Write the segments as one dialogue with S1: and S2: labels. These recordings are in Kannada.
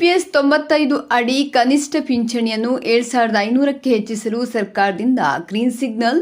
S1: ಇಪಿಎಸ್ ತೊಂಬತ್ತೈದು ಅಡಿ ಕನಿಷ್ಠ ಪಿಂಚಣಿಯನ್ನು ಏಳು ಸಾವಿರದ ಐನೂರಕ್ಕೆ ಹೆಚ್ಚಿಸಲು ಸರ್ಕಾರದಿಂದ ಗ್ರೀನ್ ಸಿಗ್ನಲ್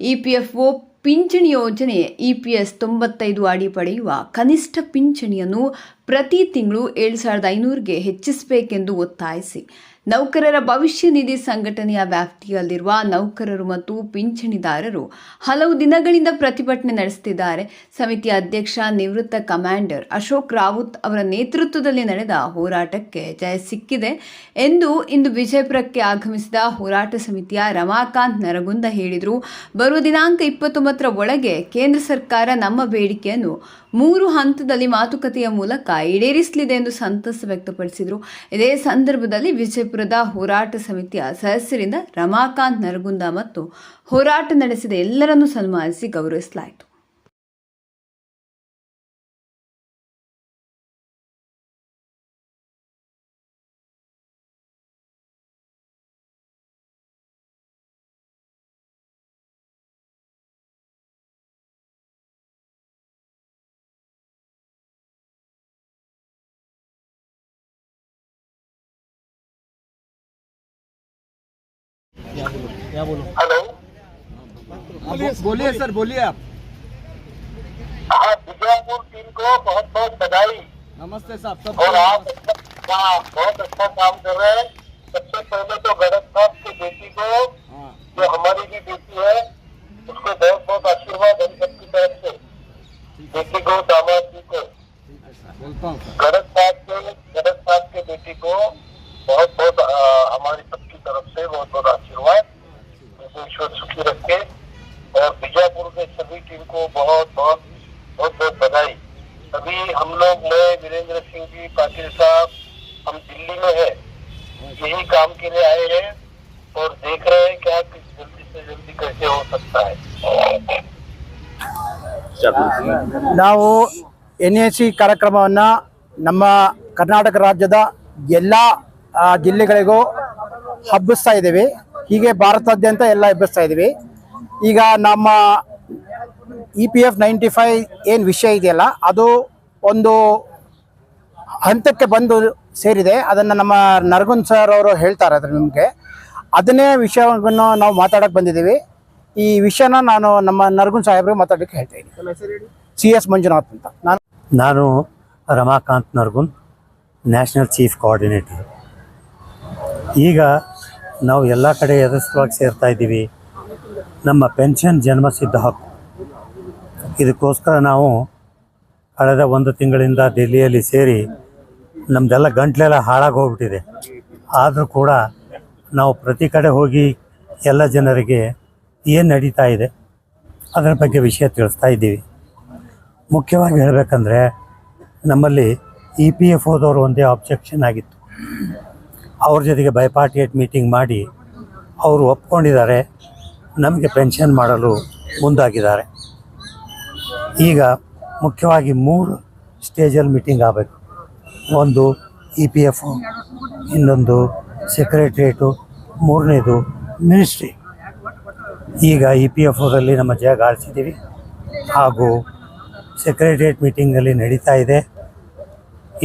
S1: ಇಪಿಎಫ್ಒ ಪಿಂಚಣಿ ಯೋಜನೆ ಇಪಿಎಸ್ ತೊಂಬತ್ತೈದು ಅಡಿ ಪಡೆಯುವ ಕನಿಷ್ಠ ಪಿಂಚಣಿಯನ್ನು ಪ್ರತಿ ತಿಂಗಳು ಏಳು ಸಾವಿರದ ಐನೂರಿಗೆ ಹೆಚ್ಚಿಸಬೇಕೆಂದು ಒತ್ತಾಯಿಸಿ. ನೌಕರರ ಭವಿಷ್ಯ ನಿಧಿ ಸಂಘಟನೆಯ ವ್ಯಾಪ್ತಿಯಲ್ಲಿರುವ ನೌಕರರು ಮತ್ತು ಪಿಂಚಣಿದಾರರು ಹಲವು ದಿನಗಳಿಂದ ಪ್ರತಿಭಟನೆ ನಡೆಸುತ್ತಿದ್ದಾರೆ. ಸಮಿತಿ ಅಧ್ಯಕ್ಷ, ನಿವೃತ್ತ ಕಮಾಂಡರ್ ಅಶೋಕ್ ರಾವುತ್ ಅವರ ನೇತೃತ್ವದಲ್ಲಿ ನಡೆದ ಹೋರಾಟಕ್ಕೆ ಜಯ ಸಿಕ್ಕಿದೆ ಎಂದು ಇಂದು ವಿಜಯಪುರಕ್ಕೆ ಆಗಮಿಸಿದ ಹೋರಾಟ ಸಮಿತಿಯ ರಮಾಕಾಂತ್ ನರಗುಂದ ಹೇಳಿದರು. ಬರುವ ದಿನಾಂಕ ಇಪ್ಪತ್ತೊಂಬತ್ತರ ಒಳಗೆ ಕೇಂದ್ರ ಸರ್ಕಾರ ನಮ್ಮ ಬೇಡಿಕೆಯನ್ನು ಮೂರು ಹಂತದಲ್ಲಿ ಮಾತುಕತೆಯ ಮೂಲಕ ಈಡೇರಿಸಲಿದೆ ಎಂದು ಸಂತಸ ವ್ಯಕ್ತಪಡಿಸಿದರು. ಇದೇ ಸಂದರ್ಭದಲ್ಲಿ ವಿಜಯಪುರದ ಹೋರಾಟ ಸಮಿತಿಯ ಸದಸ್ಯರಿಂದ ರಮಾಕಾಂತ್ ನರಗುಂದ ಮತ್ತು ಹೋರಾಟ ನಡೆಸಿದ ಎಲ್ಲರನ್ನೂ ಸನ್ಮಾನಿಸಿ ಗೌರವಿಸಲಾಯಿತು.
S2: हेलो?
S3: बोलिए बोलिए सर बोलिए आप।
S2: हाँ बीजापुर टीम को बहुत बहुत बधाई।
S3: नमस्ते साहब सब
S2: और आप हाँ, बहुत अच्छा काम कर रहे हैं। सबसे पहले तो गणेश साहब की बेटी को
S3: हाँ।
S2: जो हमारी भी बेटी है उसको बहुत बहुत आशीर्वाद हम सबकी तरफ़ से। बेटी को दामाद जी को।
S3: बोलता हूँ।
S2: सिंह जी पाटिल साहब हम दिल्ली में है यही काम के लिए आए हैं और देख रहे हैं क्या कि जल्दी से जल्दी कैसे हो सकता है
S4: ನಾವು ಎನ್ ಎ ಸಿ ಕಾರ್ಯಕ್ರಮವನ್ನು ನಮ್ಮ ಕರ್ನಾಟಕ ರಾಜ್ಯದ ಎಲ್ಲ ಆ, ಜಿಲ್ಲೆಗಳಿಗೂ ಹಬ್ಬಿಸ್ತಾ ಇದ್ದೀವಿ ಹೀಗೆ ಭಾರತಾದ್ಯಂತ ಎಲ್ಲ ಹಬ್ಬಿಸ್ತಾ ಇದ್ದೀವಿ ಈಗ ನಮ್ಮ E P F ninety five ಏನು ವಿಷಯ ಇದೆಯಲ್ಲ ಅದು ಒಂದು ಹಂತಕ್ಕೆ ಬಂದು ಸೇರಿದೆ. ಅದನ್ನು ನಮ್ಮ ನರಗುನ್ ಸರ್ ಅವರು ಹೇಳ್ತಾರೆ ಅದ್ರ ನಿಮಗೆ. ಅದನ್ನೇ ವಿಷಯವನ್ನು ನಾವು ಮಾತಾಡಕ್ಕೆ ಬಂದಿದ್ದೀವಿ. ಈ ವಿಷಯನ ನಾನು ನಮ್ಮ ನರಗುನ್ ಸಾಹೇಬ್ರಿಗೆ ಮಾತಾಡೋಕ್ಕೆ ಹೇಳ್ತಾ ಇದ್ದೀನಿ. ಸಿ ಎಸ್ ಮಂಜುನಾಥ್ ಅಂತ. ನಾನು
S5: ನಾನು Ramakant Nargun national chief coordinator. ಈಗ ನಾವು ಎಲ್ಲ ಕಡೆ ಯಶಸ್ವಾಗಿ ಸೇರ್ತಾ ಇದ್ದೀವಿ. ನಮ್ಮ ಪೆನ್ಷನ್ ಜನ್ಮಸಿದ್ಧ ಹಕ್ಕು. ಇದಕ್ಕೋಸ್ಕರ ನಾವು ಕಳೆದ ಒಂದು ತಿಂಗಳಿಂದ ದೆಹಲಿಯಲ್ಲಿ ಸೇರಿ ನಮ್ಮದೆಲ್ಲ ಗಂಟ್ಲೆಲ್ಲ ಹಾಳಾಗಿ ಹೋಗ್ಬಿಟ್ಟಿದೆ. ಆದರೂ ಕೂಡ ನಾವು ಪ್ರತಿ ಕಡೆ ಹೋಗಿ ಎಲ್ಲ ಜನರಿಗೆ ಏನು ನಡೀತಾ ಇದೆ ಅದರ ಬಗ್ಗೆ ವಿಷಯ ತಿಳಿಸ್ತಾ ಇದ್ದೀವಿ. ಮುಖ್ಯವಾಗಿ ಹೇಳಬೇಕಂದ್ರೆ ನಮ್ಮಲ್ಲಿ ಇ ಪಿ ಎಫ್ ಓದವರು ಒಂದೇ ಆಬ್ಜೆಕ್ಷನ್ ಆಗಿತ್ತು. ಅವ್ರ ಜೊತೆಗೆ ಬೈಪಾರ್ಟಿಯೇಟ್ ಮೀಟಿಂಗ್ ಮಾಡಿ ಅವರು ಒಪ್ಕೊಂಡಿದ್ದಾರೆ, ನಮಗೆ ಪೆನ್ಷನ್ ಮಾಡಲು ಮುಂದಾಗಿದ್ದಾರೆ. ಈಗ ಮುಖ್ಯವಾಗಿ ಮೂರು ಸ್ಟೇಜಲ್ಲಿ ಮೀಟಿಂಗ್ ಆಗಬೇಕು. ಒಂದು ಇ ಪಿ ಎಫ್, ಇನ್ನೊಂದು ಸೆಕ್ರೆಟ್ರಿಯೇಟು ಮೂರನೇದು ಮಿನಿಸ್ಟ್ರಿ. ಈಗ ಇ ಪಿ ಎಫ್ ಓದಲ್ಲಿ ನಮ್ಮ ಜಾಗ ಆರಿಸಿದ್ದೀವಿ ಹಾಗೂ ಸೆಕ್ರೆಟ್ರಿಯೇಟ್ ಮೀಟಿಂಗಲ್ಲಿ ನಡೀತಾ ಇದೆ.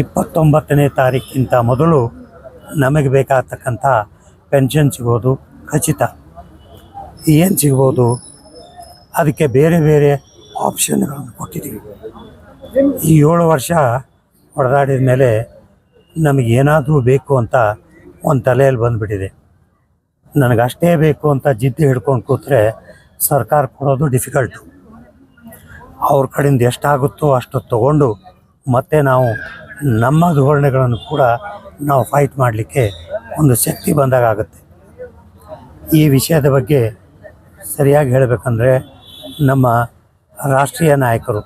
S5: ಇಪ್ಪತ್ತೊಂಬತ್ತನೇ ತಾರೀಕಿಂತ ಮೊದಲು ನಮಗೆ ಬೇಕಾಗ್ತಕ್ಕಂಥ ಪೆನ್ಷನ್ ಸಿಗೋದು ಖಚಿತ. ಏನು ಸಿಗ್ಬೋದು? ಅದಕ್ಕೆ ಬೇರೆ ಬೇರೆ ಆಪ್ಷನ್ಗಳನ್ನು ಕೊಟ್ಟಿದ್ದೀವಿ. ಈ ಏಳು ವರ್ಷ ಹೊಡೆದಾಡಿದ ಮೇಲೆ ನಮಗೇನಾದರೂ ಬೇಕು ಅಂತ ಒಂದು ತಲೆಯಲ್ಲಿ ಬಂದುಬಿಟ್ಟಿದೆ. ನನಗಷ್ಟೇ ಬೇಕು ಅಂತ ಜಿದ್ದು ಹಿಡ್ಕೊಂಡು ಕೂತ್ರೆ ಸರ್ಕಾರ ಕೊಡೋದು ಡಿಫಿಕಲ್ಟು ಅವ್ರ ಕಡೆಯಿಂದ ಎಷ್ಟಾಗುತ್ತೋ ಅಷ್ಟು ತಗೊಂಡು ಮತ್ತೆ ನಾವು ನಮ್ಮ ಧೋರಣೆಗಳನ್ನು ಕೂಡ ನಾವು ಫೈಟ್ ಮಾಡಲಿಕ್ಕೆ ಒಂದು ಶಕ್ತಿ ಬಂದಾಗ ಆಗುತ್ತೆ. ಈ ವಿಷಯದ ಬಗ್ಗೆ ಸರಿಯಾಗಿ ಹೇಳಬೇಕಂದ್ರೆ ನಮ್ಮ ರಾಷ್ಟ್ರೀಯ ನಾಯಕರು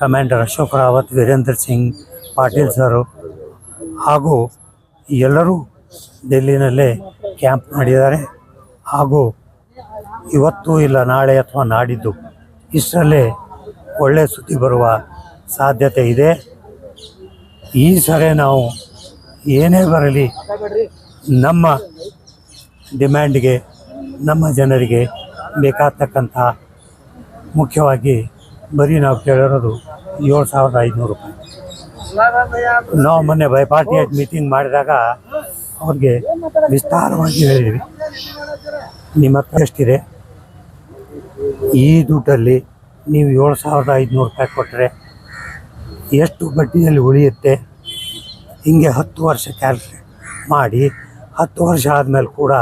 S5: ಕಮಾಂಡರ್ ಅಶೋಕ್ ರಾವತ್, ವೀರೇಂದ್ರ ಸಿಂಗ್ ಪಾಟೀಲ್ ಸರು ಹಾಗೂ ಎಲ್ಲರೂ ಡೆಲ್ಲಿನಲ್ಲೇ ಕ್ಯಾಂಪ್ ಮಾಡಿದ್ದಾರೆ. ಹಾಗೂ ಇವತ್ತು ಇಲ್ಲ, ನಾಳೆ ಅಥವಾ ನಾಡಿದ್ದು ಇಷ್ಟರಲ್ಲೇ ಒಳ್ಳೆಯ ಸುದ್ದಿ ಬರುವ ಸಾಧ್ಯತೆ ಇದೆ. ಈ ಸರಿ ನಾವು ಏನೇ ಬರಲಿ ನಮ್ಮ ಡಿಮ್ಯಾಂಡ್ಗೆ ನಮ್ಮ ಜನರಿಗೆ ಬೇಕಾಗ್ತಕ್ಕಂಥ ಮುಖ್ಯವಾಗಿ ಬರೀ ನಾವು ಕೇಳಿರೋದು ಏಳು ಸಾವಿರದ ಐದುನೂರು ರೂಪಾಯಿ. ನಾವು ಮೊನ್ನೆ ಬೈಪಾರ್ಟಿಯಾಗಿ ಮೀಟಿಂಗ್ ಮಾಡಿದಾಗ ಅವ್ರಿಗೆ ವಿಸ್ತಾರವಾಗಿ ಹೇಳಿದ್ವಿ. ನಿಮ್ಮ ಹತ್ರ ಎಷ್ಟಿದೆ? ಈ ದುಡ್ಡಲ್ಲಿ ನೀವು ಏಳು ಸಾವಿರದ ಐದುನೂರು ರೂಪಾಯಿ ಕೊಟ್ಟರೆ ಎಷ್ಟು ಬಡ್ಡಿಯಲ್ಲಿ ಉಳಿಯುತ್ತೆ? ಹೀಗೆ ಹತ್ತು ವರ್ಷ ಕ್ಯಾಲ್ಕುಲೇಟ್ ಮಾಡಿ ಹತ್ತು ವರ್ಷ ಆದಮೇಲೆ ಕೂಡ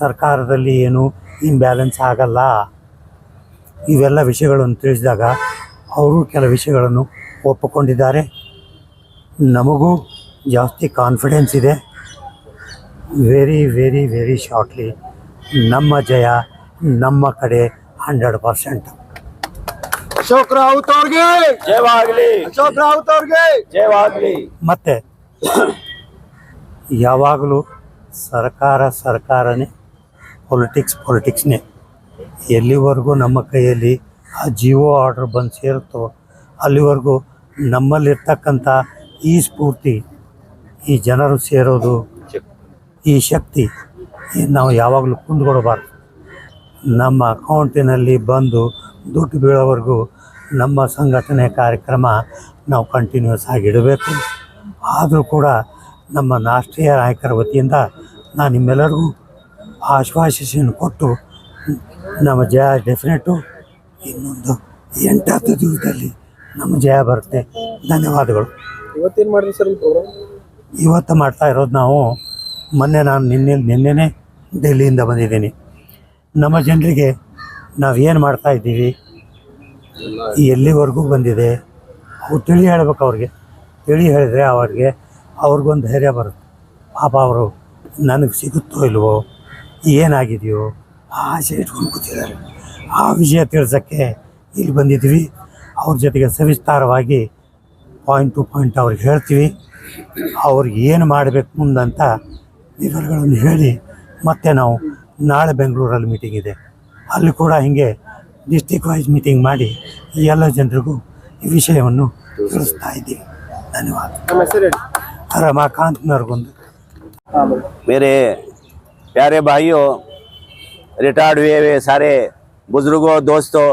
S5: ಸರ್ಕಾರದಲ್ಲಿ ಏನು ಇಂಬ್ಯಾಲೆನ್ಸ್ ಆಗಲ್ಲ. ಇವೆಲ್ಲ ವಿಷಯಗಳನ್ನು ತಿಳಿಸಿದಾಗ ಅವರು ಕೆಲ ವಿಷಯಗಳನ್ನು ಒಪ್ಪಿಕೊಂಡಿದ್ದಾರೆ. ನಮಗೂ ಜಾಸ್ತಿ ಕಾನ್ಫಿಡೆನ್ಸ್ ಇದೆ. ವೆರಿ ವೆರಿ ವೆರಿ ಶಾರ್ಟ್ಲಿ ನಮ್ಮ ಜಯ ನಮ್ಮ ಕಡೆ ಹಂಡ್ರೆಡ್ ಪರ್ಸೆಂಟ್.
S3: ಅಶೋಕ್ ರಾವತ್ ಅವ್ರಿಗೆ! ಜಯವಾಗಲಿ ಅಶೋಕ್ ರಾವತ್ ಅವ್ರಿಗೆ! ಜಯವಾಗಲಿ
S5: ಮತ್ತೆ ಯಾವಾಗಲೂ ಸರ್ಕಾರ ಸರ್ಕಾರನೇ ಪೊಲಿಟಿಕ್ಸ್ ಪೊಲಿಟಿಕ್ಸ್ನೇ ಎಲ್ಲಿವರೆಗೂ ನಮ್ಮ ಕೈಯಲ್ಲಿ ಆ ಜಿಯೋ ಆರ್ಡ್ರ್ ಬಂದು ಸೇರುತ್ತೋ, ಅಲ್ಲಿವರೆಗೂ ನಮ್ಮಲ್ಲಿರ್ತಕ್ಕಂಥ ಈ ಸ್ಫೂರ್ತಿ, ಈ ಜನರು ಸೇರೋದು, ಈ ಶಕ್ತಿ ನಾವು ಯಾವಾಗಲೂ ಕುಂದ್ಕೊಡಬಾರ್ದು ನಮ್ಮ ಅಕೌಂಟಿನಲ್ಲಿ ಬಂದು ದುಡ್ಡು ಬೀಳೋವರೆಗೂ ನಮ್ಮ ಸಂಘಟನೆ ಕಾರ್ಯಕ್ರಮ ನಾವು ಕಂಟಿನ್ಯೂಸ್ ಆಗಿ ಇಡಬೇಕು. ಆದರೂ ಕೂಡ ನಮ್ಮ ರಾಷ್ಟ್ರೀಯ ನಾಯಕರ ವತಿಯಿಂದ ನಾನು ನಿಮ್ಮೆಲ್ಲರಿಗೂ ಆಶ್ವಾಸನೆ ಕೊಟ್ಟು ನಮ್ಮ ಜಯ ಡೆಫಿನೆಟು ಇನ್ನೊಂದು ಎಂಟತ್ತು ದಿವಸದಲ್ಲಿ ನಮ್ಮ ಜಯ ಬರುತ್ತೆ. ಧನ್ಯವಾದಗಳು.
S3: ಇವತ್ತೇನು ಮಾಡಿದ್ರಿ ಸರ್
S5: ಇವತ್ತು ಮಾಡ್ತಾ ಇರೋದು ನಾವು ಮೊನ್ನೆ ನಾನು ನಿನ್ನೆ ನಿನ್ನೆನೇ ಡೆಲ್ಲಿಯಿಂದ ಬಂದಿದ್ದೀನಿ. ನಮ್ಮ ಜನರಿಗೆ ನಾವು ಏನು ಮಾಡ್ತಾ ಇದ್ದೀವಿ? ಎಲ್ಲಿವರೆಗೂ ಬಂದಿದೆ? ಅವು ತಿಳಿ ಹೇಳ್ಬೇಕು ಅವ್ರಿಗೆ. ತಿಳಿ ಹೇಳಿದ್ರೆ ಅವ್ರಿಗೆ ಅವ್ರಿಗೊಂದು ಧೈರ್ಯ ಬರುತ್ತೆ. ಪಾಪ ಅವರು ನನಗೆ ಸಿಗುತ್ತೋ ಇಲ್ವೋ? ಏನಾಗಿದೆಯೋ? ಆಸೆ ಇಟ್ಕೊಂಡು ಕೂತಿದ್ದಾರೆ ಆ ವಿಷಯ ತಿಳಿಸೋಕ್ಕೆ ಇಲ್ಲಿ ಬಂದಿದ್ವಿ ಅವ್ರ ಜೊತೆಗೆ ಸವಿಸ್ತಾರವಾಗಿ ಪಾಯಿಂಟ್ ಟು ಪಾಯಿಂಟ್ ಅವ್ರಿಗೆ ಹೇಳ್ತೀವಿ. ಅವ್ರಿಗೆ ಏನು ಮಾಡಬೇಕು ಮುಂದಂತ ವಿವರಗಳನ್ನು ಹೇಳಿ ಮತ್ತೆ ನಾವು ನಾಳೆ ಬೆಂಗಳೂರಲ್ಲಿ ಮೀಟಿಂಗ್ ಇದೆ. ಅಲ್ಲಿ ಕೂಡ ಹೀಗೆ ಡಿಸ್ಟಿಕ್ ವೈಸ್ ಮೀಟಿಂಗ್ ಮಾಡಿ ಎಲ್ಲ ಜನರಿಗೂ ಈ ವಿಷಯವನ್ನು ತಿಳಿಸ್ತಾ ಇದ್ದೀವಿ. ಧನ್ಯವಾದ. ರಮಾಕಾಂತ್ನವ್ರಿಗೊಂದು
S6: ಬೇರೆ ಯಾರೇ ಬಾಯಿಯೋ रिटायर्ड हुए हुए सारे बुज़ुर्गों दोस्तों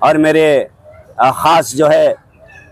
S6: और मेरे ख़ास जो है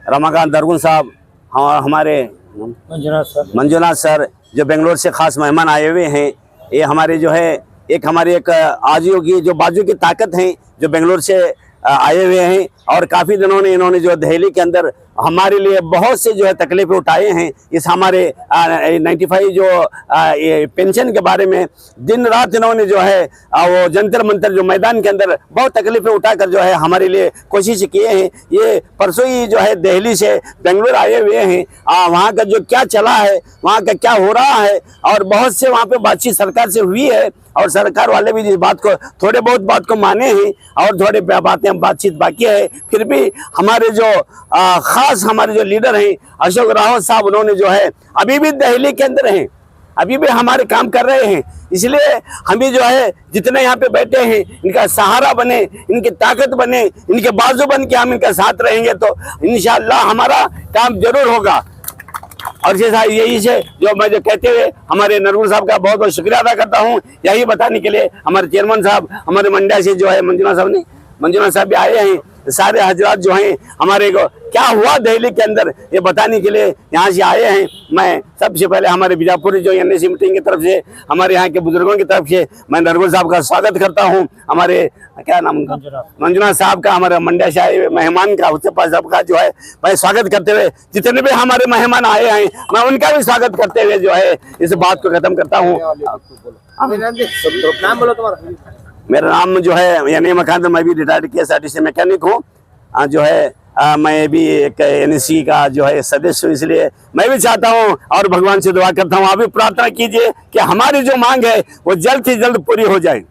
S6: रमाकांत दरगुन साहब हमारे
S5: मंजुनाथ सर।
S6: मंजुनाथ सर जो बेंगलोर से ख़ास मेहमान आए हुए हैं ये हमारे जो है एक हमारे एक आजियो की जो बाजू की ताकत हैं जो बेंगलोर से आए हुए हैं और काफ़ी दिनों ने इन्होंने जो दहली के अंदर हमारे लिए बहुत से जो है तकलीफें उठाए हैं इस हमारे नाइन्टी फाइव जो अ, ये पेंशन के बारे में। दिन रात इन्होंने जो है अ, वो जंतर मंतर जो मैदान के अंदर बहुत तकलीफें उठाकर जो है हमारे लिए कोशिश किए हैं। ये परसों ही जो है दिल्ली से बेंगलोर आए हुए हैं। वहाँ का जो क्या चला है वहाँ का क्या हो रहा है और बहुत से वहाँ पर बातचीत सरकार से हुई है और सरकार वाले भी इस बात को थोड़े बहुत बात को माने हैं और थोड़े बातें बातचीत बाकी है। फिर भी हमारे जो आ, खास हमारे जो लीडर हैं, अशोक रावत साहब, उन्होंने जो है, अभी भी दिल्ली के अंदर हैं। अभी भी हमारे काम कर रहे हैं। इसलिए हम भी जो है, जितने यहाँ पे बैठे हैं, इनका सहारा बने, इनकी ताकत बने, इनके बाजू बन के हम इनका साथ रहेंगे तो इन हमारा काम ज़रूर होगा। और जैसा यही से जो मैं जो कहते हुए हमारे नरगुल साहब का बहुत बहुत शुक्रिया अदा करता हूँ। यही बताने के लिए हमारे चेयरमैन साहब, हमारे मंड्या से जो है, मंजुनाथ साहब ने मंजुनाथ साहब भी आए हैं सारे हजरात जो हैं हमारे को क्या हुआ दिल्ली के अंदर ये बताने के लिए यहाँ से आए हैं। मैं सबसे पहले हमारे बीजापुर जो एन मीटिंग की तरफ़ से हमारे यहाँ के बुज़ुर्गों की तरफ़ से मैं नरगुल साहब का स्वागत करता हूँ। हमारे क्या नाम उनका? मंजुनाथ। साहब का हमारे मंड्या से आए मेहमान का उसके पास सबका जो है मैं स्वागत करते हुए जितने भी हमारे मेहमान आए हैं मैं उनका भी स्वागत करते हुए जो है इस बात को खत्म करता हूँ।
S3: नाम बोलो तुम्हारा।
S6: मेरा नाम जो है यानी मकान मैं भी retired K S R T C mechanic हूँ जो है आ, मैं भी एक एन का जो है सदस्य हूँ इसलिए मैं भी चाहता हूँ और भगवान से दुआ करता हूँ। आप भी प्रार्थना कीजिए कि हमारी जो मांग है वो जल्द से जल्द पूरी हो जाए।